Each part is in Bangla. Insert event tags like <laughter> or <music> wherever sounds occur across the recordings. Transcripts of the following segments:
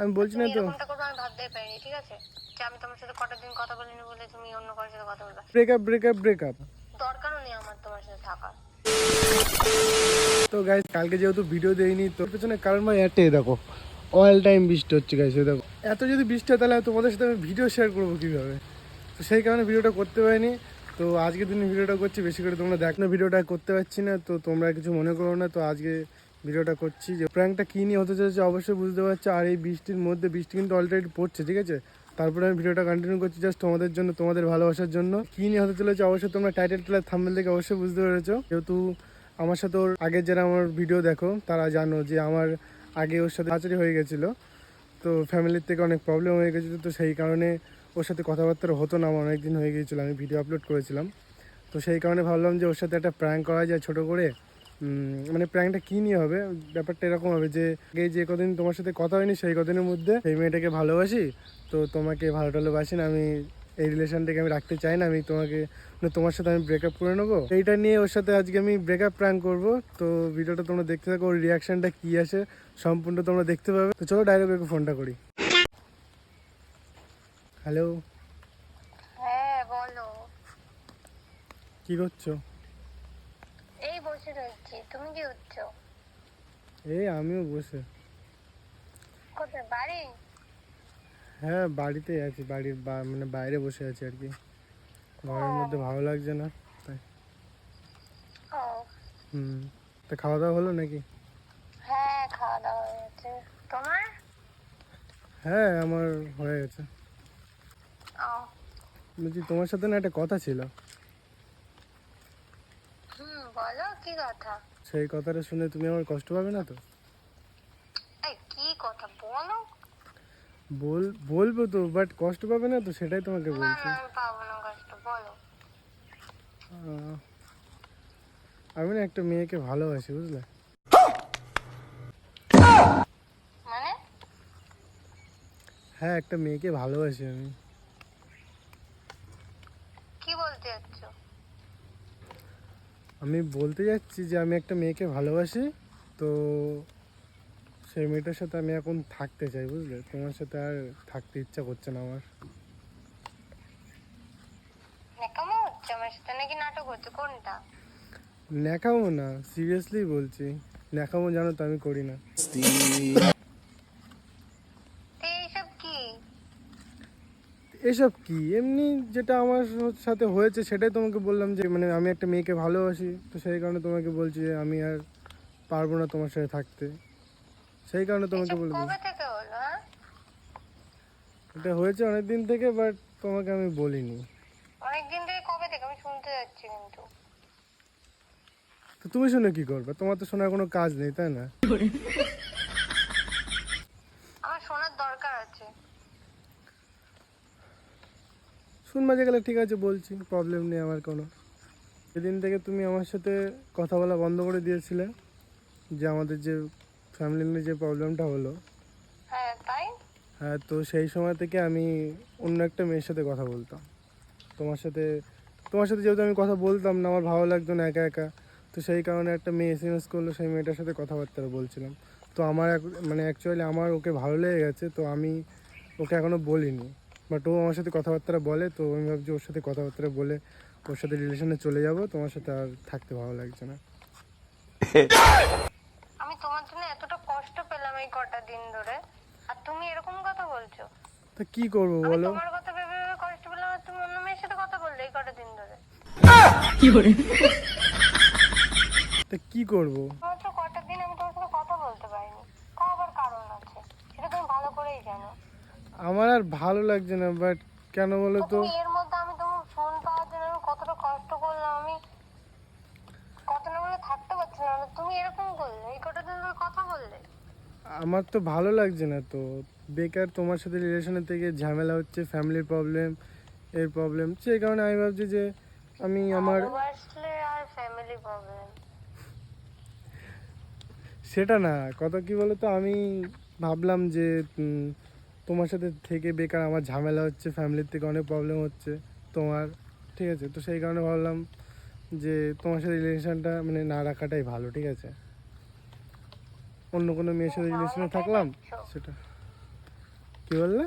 আমি বলছি না তো। আমি ভাবতেই পারিনি ঠিক আছে? যে আমি তোমার সাথে কটা দিন কথা বলিনি বলে তুমি অন্য কারোর সাথে কথা বলবে। ব্রেকআপ ব্রেকআপ ব্রেকআপ দরকারও নেই আমার তোমার সাথে থাকার। তো গাইস কালকে যেহেতু ভিডিও দেইনি তোর পেছনে কারণ ভাই একটাই দেখো অল টাইম বৃষ্টি হচ্ছে গাইস দেখো। এত যদি বৃষ্টি হয় তাহলে তোমাদের সাথে আমি ভিডিও শেয়ার করব কীভাবে? তো সেই কারণে ভিডিওটা করতে পারিনি। তো আজকে দিনে ভিডিওটা করছি বেশি করে তোমরা দেখো ভিডিওটা করতে পারছি না তো তোমরা কিছু মনে করো না তো আজকে ভিডিওটা করছি যে প্র্যাঙ্কটা কী নিয়ে হতে চলেছে অবশ্যই বুঝতে পারছ। আর এই বৃষ্টির মধ্যে, বৃষ্টি কিন্তু অলরেডি পড়ছে, ঠিক আছে? তারপরে আমি ভিডিওটা কন্টিনিউ করছি জাস্ট তোমাদের জন্য, তোমাদের ভালোবাসার জন্য। কী নিয়ে হতে চলেছে অবশ্যই তোমরা টাইটেল টেলার থাম্বেল থেকে অবশ্যই বুঝতে পেরেছ। যেহেতু আমার সাথে ওর আগের যারা আমার ভিডিও দেখো, তারা জানো যে আমার আগে ওর সাথে আচারি হয়ে গেছিল। তো ফ্যামিলির থেকে অনেক প্রবলেম হয়ে গেছিল, তো সেই কারণে ওর সাথে কথাবার্তা হতো না, আমার অনেক দিন হয়ে গিয়েছিল, আমি ভিডিও আপলোড করেছিলাম। তো সেই কারণে ভাবলাম যে ওর সাথে একটা প্র্যাঙ্ক করা যায় ছোটো করে। মানে প্র্যাঙ্কটা কী নিয়ে হবে? ব্যাপারটা এরকম হবে যে আগে যে কদিন তোমার সাথে কথা হয়নি সেই কদিনের মধ্যে সেই মেয়েটাকে ভালোবাসি তো তোমাকে ভালো টালোবাসি না আমি এই রিলেশনটাকে আমি রাখতে চাই না আমি তোমাকে তোমার সাথে আমি ব্রেকআপ করে নেব। এইটা নিয়ে ওর সাথে আজকে আমি ব্রেকআপ প্র্যাঙ্ক করব তো ভিডিওটা তোমরা দেখতে থাকো ওর রিয়াকশনটা কী আসে সম্পূর্ণ তোমরা দেখতে পাবে। তো চলো ডাইরেক্ট ওকে ফোনটা করি। হ্যালো হ্যাঁ বলো। কি করছ? এই বসে রয়েছি। তুমি কি করছ? এই আমিও বসে। কোথায়? বাড়ি? হ্যাঁ বাড়িতেই আছি। বাড়ির মানে বাইরে বসে আছি আর কি। ঘরের মধ্যে ভালো লাগছে না তাই। হুম। তা খাওয়া দাওয়া হলো নাকি? হ্যাঁ খাওয়া দাওয়া তোমার? হ্যাঁ আমার হয়ে গেছে। বলছি তোমার সাথে না একটা কথা ছিল হুম বলো কি কথা? সেই কথাটা শুনে তুমি আমার কষ্ট পাবে না তো? এই কি কথা? বলো। বল বলব তো বাট কষ্ট পাবে না তো? সেটাই তোমাকে বলছি। আমি পাবো না কষ্ট বলো। আমি না একটা মেয়েকে ভালোবাসি বুঝলে? মানে? হ্যাঁ একটা মেয়েকে ভালোবাসি আমি কি বলতে যাচ্ছ আমি বলতে যাচ্ছি যে আমি একটা মেয়েকে ভালোবাসি তো সেই মেয়েটার সাথে আমি এখন থাকতে চাই বুঝলে? তোমার সাথে আর থাকতে ইচ্ছা করছে না আমার। ন্যাকামো? না সিরিয়াসলি বলছি। ন্যাকামো জানো তো আমি করি না তো এইসব কি এসব কি? এমনি যেটা আমার সাথে হয়েছে সেটাই তোমাকে বললাম যে মানে আমি একটা মেয়েকে ভালোবাসি তো সেই কারণে তোমাকে বলছি যে আমি আর পারব না তোমার সাথে থাকতে। সেই কারণে তোমাকে এসব বলে দিই কবে থেকে হলো? হ্যাঁ এটা হয়েছে অনেক দিন থেকে বাট তোমাকে আমি বলিনি। অনেকদিন থেকে কবে থেকে? আমি শুনতে যাচ্ছি কিন্তু। তো তুমি শুনে কি করবে? তোমার তো শোনার কোনো কাজ নেই তাই না <laughs> আমার শোনার দরকার আছে শুনবা যে গেলে ঠিক আছে বলছি প্রবলেম নেই আমার কোনো। সেদিন থেকে তুমি আমার সাথে কথা বলা বন্ধ করে দিয়েছিলে যে আমাদের যে ফ্যামিলি নিয়ে যে প্রবলেমটা হলো। হ্যাঁ তাই? হ্যাঁ তো সেই সময় থেকে আমি অন্য একটা মেয়ের সাথে কথা বলতাম। তোমার সাথে তোমার সাথে যেহেতু আমি কথা বলতাম না আমার ভালো লাগতো না একা একা তো সেই কারণে একটা মেয়ে এস এম এস করল সেই মেয়েটার সাথে কথাবার্তা বলছিলাম। তো আমার মানে অ্যাকচুয়ালি আমার ওকে ভালো লেগে গেছে তো আমি ওকে এখনও বলিনি। বাট ও আমার সাথে কথাবার্তা বলে তো আমি ভাবছি ওর সাথে কথাবার্তা বলে ওর সাথে রিলেশনে চলে যাব। তোমার সাথে আর থাকতে ভালো লাগছে না। <laughs> আমি তোমার জন্য এতটা কষ্ট পেলাম এই কটা দিন ধরে। আর তুমি এরকম কথা বলছো? তা কি করব আমি বলো? তোমার কথা ভেবে ভেবে কষ্ট পেলাম আর তুমি অন্য মেয়ের সাথে কথা বললে এই কটা দিন ধরে। কি করে? তা কি করব মাত্র কটা দিন আমি তোমার সাথে কথা বলতে পারিনি তার আবার কারণ আছে সেটা তুমি ভালো করেই জানো আমার আর ভালো লাগছে না বাট কেন বলো তো? এর মধ্যে আমি তোমার ফোন পাওয়ার জন্য আমি কতটা কষ্ট করলাম আমি কত না বলে থাকতে পারছিলাম না। তুমি এরকম করলে এই কটা দিন ধরে কথা বললে। আমার তো ভালো লাগছে না তো। বেকার তোমার সাথে রিলেশনের থেকে ঝামেলা হচ্ছে ফ্যামিলির প্রবলেম এর প্রবলেম সেই কারণে আমি ভাবছি যে আমি আমার ভালোবাসলে আর ফ্যামিলি প্রবলেম সেটা না কথা কি বলো তো আমি ভাবলাম যে তোমার সাথে থেকে বেকার আমার ঝামেলা হচ্ছে ফ্যামিলির থেকে অনেক প্রবলেম হচ্ছে তোমার ঠিক আছে? তো সেই কারণে ভাবলাম যে তোমার সাথে রিলেশনটা মানে না রাখাটাই ভালো ঠিক আছে? অন্য কোনো মেয়ের সাথে রিলেশনে থাকলাম? সেটা। কি বললে?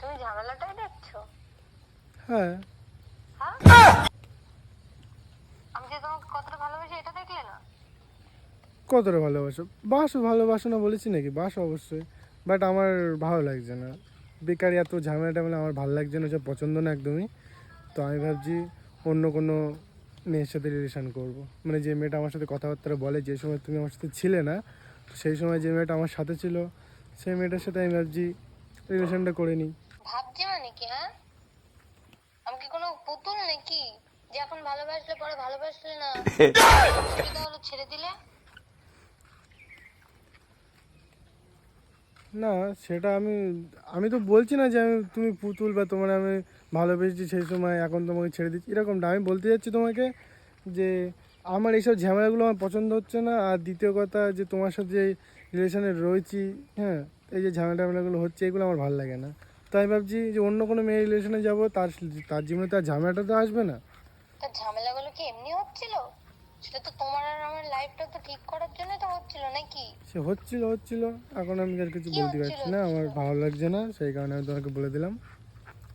তুমি ঝামেলাটাই দেখছ? হ্যাঁ। হ্যাঁ? আমি যে তোমাকে কতটা ভালোবাসি এটা দেখলে না কতটা ভালোবাসো? বাসো ভালোবাসো না বলেছি নাকি? বাসো অবশ্যই। বাট আমার ভালো লাগছে না। বেকার এত ঝামেলা টামেলা আমার ভালো লাগছে না সব পছন্দ না একদমই। তো আমি ভাবছি অন্য কোনো মেয়ের সাথে রিলেশান করব। মানে যে মেয়েটা আমার সাথে কথাবার্তা বলে যে সময় তুমি আমার সাথে ছিলে না তো সেই সময় যে মেয়েটা আমার সাথে ছিল সেই মেয়েটার সাথে আমি ভাবছি রিলেশনটা করে নিই। ভাবছি মানে কি হ্যাঁ? আমি কি কোনো পুতুল নাকি? যে এখন ভালোবাসলে পরে ভালোবাসলে না। <laughs> ছেড়ে দিলে? না, সেটা আমি আমি তো বলছি না যে আমি, তুমি পুতুল বা তোমার আমি ভালোবেসেছি সেই সময়, এখন তোমাকে ছেড়ে দিচ্ছি, এরকমটা। আমি বলতে যাচ্ছি তোমাকে যে আমার এইসব ঝামেলাগুলো আমার পছন্দ হচ্ছে না, আর দ্বিতীয় কথা যে তোমার সাথে যে রিলেশনে রয়েছি হ্যাঁ এই যে ঝামেলা টামেলাগুলো হচ্ছে, এগুলো আমার ভালো লাগে না। তাই ভাবছি যে অন্য কোনো মেয়ে রিলেশনে যাব, তার তার জীবনে তার ঝামেলাটা তো আসবে না। তা ঝামেলাগুলো কি এমনি হচ্ছিল? সেটা তো তোমার আর আমার লাইফটা তো ঠিক করার জন্য তো হচ্ছিল নাকি? সে হচ্ছিল হচ্ছিল। এখন আমি আর কিছু বলতে পারছি না আমার ভালো লাগছে না সেই কারণে আমি তোমাকে বলে দিলাম।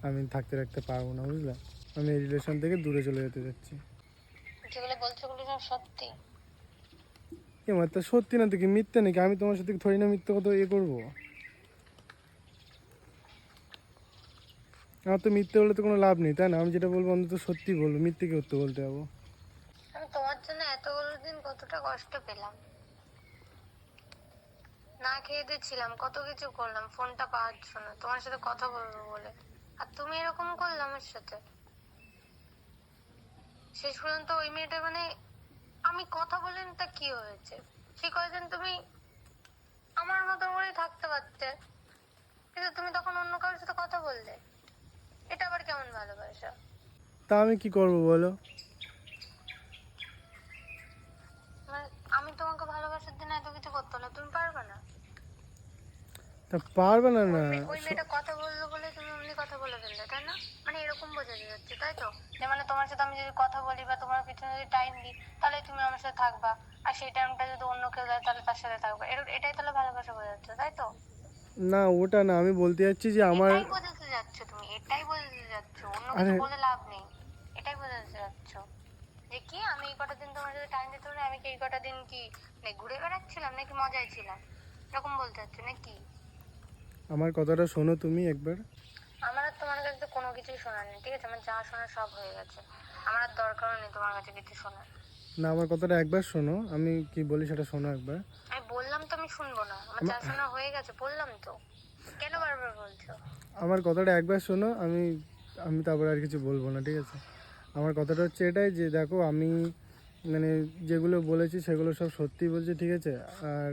আমি থাকতে রাখতে পারব না বুঝলে? আমি এই রিলেশন থেকে দূরে চলে যেতে চাচ্ছি। যেগুলো বলছো ওগুলো সব সত্যি? তা সত্যি না কি মিথ্যে নাকি? আমি তোমার সাথে থরি না মিথ্যে কথা ইয়ে করব? আমার তো মিথ্যে বলে তো কোনো লাভ নেই তাই না? আমি যেটা বলব অন্তত সত্যি বলব মিথ্যে কি করতে বলতে যাব। তোমার জন্য এতগুলো দিন কতটা কষ্ট পেলাম। না খেয়ে দিয়ে ছিলাম কত কিছু করলাম, ফোনটা পাওয়ার জন্য, তোমার সাথে কথা বলব বলে। আর তুমি এরকম করলে আমার সাথে। শেষ পর্যন্ত ওই মেয়েটা মানে আমি কথা বলেন তা কি হয়েছে? সে কয়েকদিন তুমি আমার মতো করেই থাকতে পারতে। কিন্তু তুমি তখন অন্য কারোর সাথে কথা বললে। এটা আবার কেমন ভালোবাসা? তা আমি কি করব বলো মানে আমি তোমাকে ভালোবাসার এত কিছু করতে হলো তুমি পারবে না। তা পারবে না না। ওই মেয়েটা কথা বলল বলে তুমি অমনি কথা বলে ফেললে তাই না? মানে এরকম যাচ্ছে তাই তো? যে মানে তোমার সাথে আমি যদি কথা বলি বা তোমার পিছনে যদি টাইম দিই তাহলে তুমি আমার সাথে থাকবা। আর সেই টাইমটা যদি অন্য কেউ দেয় তাহলে তার সাথে থাকবা। এটাই তাহলে ভালোবাসা বোঝাচ্ছে তাই তো? না ওটা না আমি বলতে যাচ্ছি যে আমার এটাই বোঝাতে যাচ্ছ তুমি এটাই বোঝাতে যাচ্ছ। অন্য কিছু বলে লাভ নেই। এটাই বোঝাতে যাচ্ছ। যে কি আমি এই কটা দিন তোমার সাথে টাইম দিতে পারি আমি কি এই কটা দিন কি মানে ঘুরে বেড়াচ্ছিলাম নাকি মজায় ছিলাম এরকম বলতে চাচ্ছ নাকি? আমার কথাটা শোনো তুমি একবার। আমার আর তোমার কাছে তো কোনো কিছুই শোনার নেই ঠিক আছে? আমার যা শোনার সব হয়ে গেছে। আমার আর দরকারও নেই তোমার কাছে কিছু শোনার। না আমার কথাটা একবার শোনো। আমি কি বলি সেটা শোনো একবার। আমি বললাম তো আমি শুনব না। আমার যা শোনা হয়ে গেছে বললাম তো। কেন বারবার বলছো? আমার কথাটা একবার শোনো আমি আমি তারপরে আর কিছু বলব না ঠিক আছে? আমার কথাটা হচ্ছে এটাই যে, দেখো, আমি মানে যেগুলো বলেছি সেগুলো সব সত্যি বলছি, ঠিক আছে? আর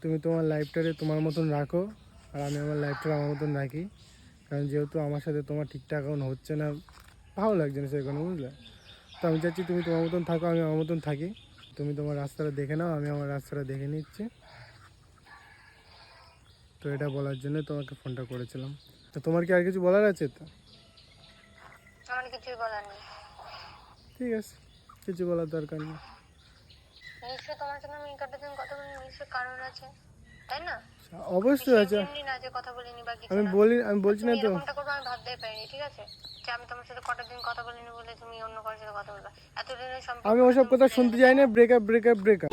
তুমি তোমার লাইফটারে তোমার মতন রাখো, আর আমি আমার লাইফটা আমার মতন রাখি। কারণ যেহেতু আমার সাথে তোমার ঠিকঠাক এখন হচ্ছে না, ভালো লাগছে না সেখানে বুঝলে? তো আমি চাচ্ছি তুমি তোমার মতন থাকো, আমি আমার মতন থাকি। তুমি তোমার রাস্তাটা দেখে নাও, আমি আমার রাস্তাটা দেখে নিচ্ছি। তো এটা বলার জন্য তোমাকে ফোনটা করেছিলাম। তো তোমার কি আর কিছু বলার আছে? তো আমার কিছুই বলার নেই। ঠিক আছে কিছু বলার দরকার নেই। নিশ্চয় তোমার কথা বলি নিশ্চয় কারণ আছে তাই না? অবশ্যই আছে। এমনি না যে কথা বলিনি বা কিছু আমি বলি আমি বলছি না তো। এরকমটা করবে আমি ভাবতেই পারিনি ঠিক আছে? যে আমি তোমার সাথে কটা দিন কথা বলিনি বলে তুমি অন্য কারোর সাথে কথা বলবে। এতদিনের সম্পর্ক আমি ওসব কথা শুনতে চাই না ব্রেকআপ ব্রেকআপ ব্রেকআপ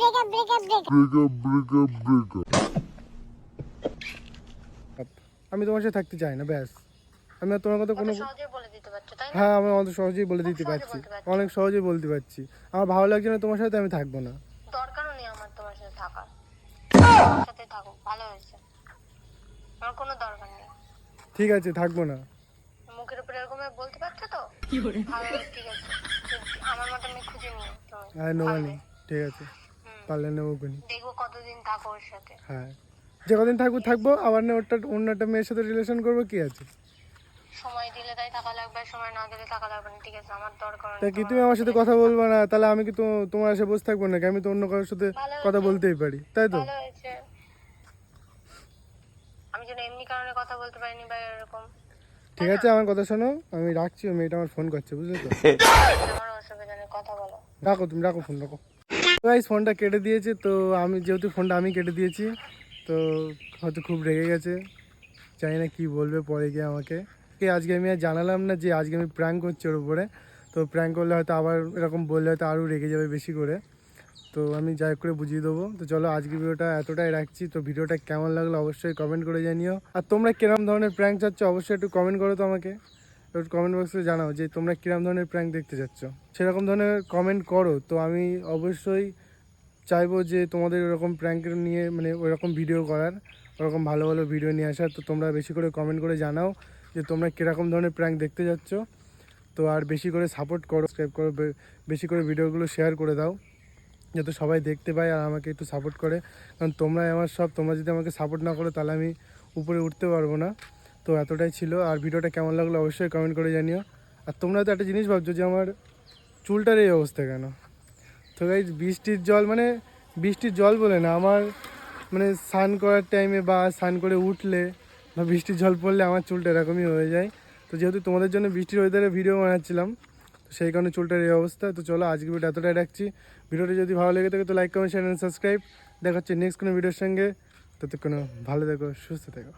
আমি তোমার সাথে থাকতে চাই না ব্যাস। আমি তোমার কথা কোনো কত সহজে বলে দিতে পারছ তাই না? হ্যাঁ আমি অত সহজেই বলে দিতে পারছি। অনেক সহজেই বলতে পারছি। আমার ভালো লাগছে না তোমার সাথে আমি থাকব না। দরকারও নেই আমার তোমার সাথে থাকার। সাথে থাকো ভালো হয়েছে। আমার কোনো দরকার নেই। ঠিক আছে থাকব না। মুখের উপরে এরকম বলতে পারছ তো? ভালো ঠিক আছে। আমার মতো আমি খুঁজে হ্যাঁ নেওয়ানি ঠিক আছে। পারলে নেব কোনি দেখব কতদিন থাকো ওর সাথে। হ্যাঁ। যে কদিন থাকব থাকব। আবার না ওটা অন্য একটা মেয়ের সাথে রিলেশন করব কি আছে? সময় দিলে তাই থাকা লাগবে সময় না দিলে থাকা লাগবে না ঠিক আছে আমার দরকার তা কি তুমি আমার সাথে কথা বলব না? তাহলে আমি কি তো তোমার এসে বসে থাকব নাকি? আমি তো অন্য কারোর সাথে কথা বলতেই পারি তাই তো? আমি যেন এমনি কারণে কথা বলতে পারিনি বা এরকম। ঠিক আছে আমার কথা শোনো আমি রাখছি মেয়েটা আমার ফোন করছে বুঝলে তো? <laughs> আমার অসুবিধা নেই কথা বলো। রাখো তুমি রাখো ফোন রাখো। গাইস ফোনটা কেটে দিয়েছে তো আমি যেহেতু ফোনটা আমি কেটে দিয়েছি তো হয়তো খুব রেগে গেছে জানি না কী বলবে পরে গিয়ে আমাকে। কে আজকে আমি আর জানালাম না যে আজকে আমি প্র্যাঙ্ক করছি ওর উপরে। তো প্র্যাঙ্ক করলে হয়তো আবার এরকম বললে হয়তো আরও রেগে যাবে বেশি করে। তো আমি যাই করে বুঝিয়ে দেবো। তো চলো আজকে ভিডিওটা এতটাই রাখছি। তো ভিডিওটা কেমন লাগল অবশ্যই কমেন্ট করে জানিও। আর তোমরা কিরম ধরনের প্র্যাঙ্ক চাচ্ছ অবশ্যই একটু কমেন্ট করো তো আমাকে। একটু কমেন্ট বক্সে জানাও যে তোমরা কিরম ধরনের প্র্যাঙ্ক দেখতে চাচ্ছ। সেরকম ধরনের কমেন্ট করো। তো আমি অবশ্যই চাইব যে তোমাদের ওরকম প্র্যাঙ্ক নিয়ে মানে ওরকম ভিডিও করার, ওরকম ভালো ভালো ভিডিও নিয়ে আসার। তো তোমরা বেশি করে কমেন্ট করে জানাও। যে তোমরা কীরকম ধরনের প্র্যাঙ্ক দেখতে যাচ্ছ, তো আর বেশি করে সাপোর্ট করো সাবস্ক্রাইব করো বেশি করে ভিডিওগুলো শেয়ার করে দাও, যাতে সবাই দেখতে পায় আর আমাকে একটু সাপোর্ট করে। কারণ তোমরাই আমার সব, তোমরা যদি আমাকে সাপোর্ট না করো, তাহলে আমি উপরে উঠতে পারব না। তো এতটাই ছিল। আর ভিডিওটা কেমন লাগল অবশ্যই কমেন্ট করে জানিও। আর তোমরা তো একটা জিনিস ভাবছ যে আমার চুলটার এই অবস্থা কেন? তো গাই বৃষ্টির জল মানে বৃষ্টির জল বলে না, আমার মানে স্নান করার টাইমে বা স্নান করে উঠলে বা বৃষ্টির জল পড়লে আমার চুলটা এরকমই হয়ে যায়। তো যেহেতু তোমাদের জন্য বৃষ্টির ওয়েদারে ভিডিও বানাচ্ছিলাম, তো সেই কারণে চুলটার এই অবস্থা। তো চলো আজকে ভিডিও এতটাই রাখছি। ভিডিওটা যদি ভালো লেগে থাকে, তো লাইক কমেন্ট শেয়ার সাবস্ক্রাইব দেখা হচ্ছে নেক্সট কোনো ভিডিওর সঙ্গে। ততক্ষণ ভালো থেকো, সুস্থ থেকো।